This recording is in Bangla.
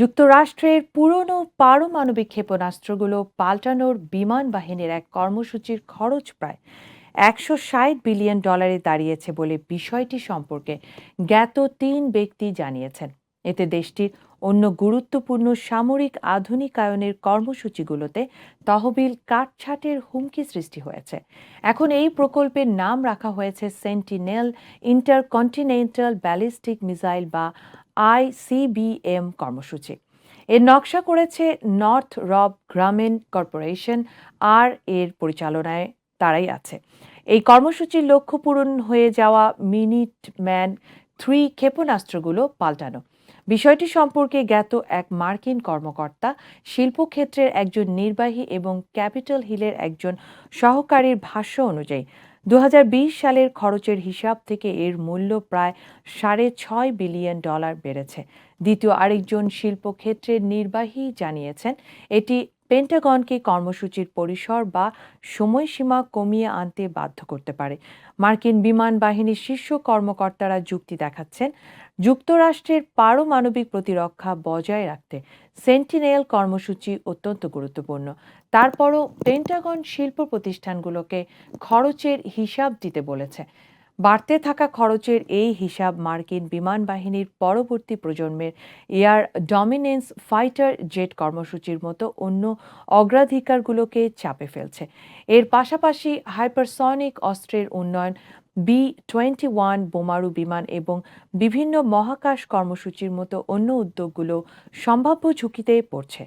যুক্তরাষ্ট্রের পুরনো পারমাণবিক ক্ষেপণাস্ত্রগুলো পাল্টানোর বিমান বাহিনীর এক কর্মসূচির খরচ প্রায় একশো ষাট বিলিয়ন ডলারে দাঁড়িয়েছে বলে বিষয়টি সম্পর্কে জ্ঞাত তিন ব্যক্তি জানিয়েছেন। এতে দেশটির অন্য গুরুত্বপূর্ণ সামরিক আধুনিকায়নের কর্মসূচিগুলোতে তহবিল কাটছাটের হুমকি সৃষ্টি হয়েছে। এখন এই প্রকল্পের নাম রাখা হয়েছে সেন্টিনেল ইন্টারকন্টিনেন্টাল ব্যালিস্টিক মিসাইল বা আইসিবিএম কর্মসূচি। এর নকশা করেছে নর্থ রব গ্রামীণ কর্পোরেশন, আর এর পরিচালনায় তারাই আছে। এই কর্মসূচির লক্ষ্য পূরণ হয়ে যাওয়া মিনিট ম্যান থ্রি ক্ষেপণাস্ত্রগুলো পাল্টানো। বিষয়টি সম্পর্কে জ্ঞাত এক মার্কিন কর্মকর্তা, শিল্পক্ষেত্রের একজন নির্বাহী এবং ক্যাপিটাল হিলের একজন সহকারীর ভাষ্য অনুযায়ী দু হাজার বিশ সালের খরচের হিসাব থেকে এর মূল্য প্রায় সাড়ে ছয় বিলিয়ন ডলার বেড়েছে। দ্বিতীয় আরেকজন শিল্পক্ষেত্রের নির্বাহী জানিয়েছেন, এটি পেন্টাগনকে কর্মসূচির পরিসর বা সময়সীমা কমিয়ে আনতে বাধ্য করতে পারে। মার্কিন বিমান বাহিনীর শীর্ষ কর্মকর্তারা যুক্তি দেখাচ্ছেন, যুক্তরাষ্ট্রের পারমাণবিক প্রতিরক্ষা বজায় রাখতে সেন্টিনেল কর্মসূচি অত্যন্ত গুরুত্বপূর্ণ। তারপরও পেন্টাগন শিল্প প্রতিষ্ঠানগুলোকে খরচের হিসাব দিতে বলেছে। বাড়তে থাকা খরচের এই হিসাব মার্কিন বিমান বাহিনীর পরবর্তী প্রজন্মের এয়ার ডমিনেন্স ফাইটার জেট কর্মসূচির মতো অন্য অগ্রাধিকারগুলোকে চাপে ফেলছে। এর পাশাপাশি হাইপারসনিক অস্ত্রের উন্নয়ন বি টোয়েন্টি ওয়ান বোমারু বিমান এবং বিভিন্ন মহাকাশ কর্মসূচির মতো অন্য উদ্যোগগুলো সম্ভাব্য ঝুঁকিতে পড়ছে।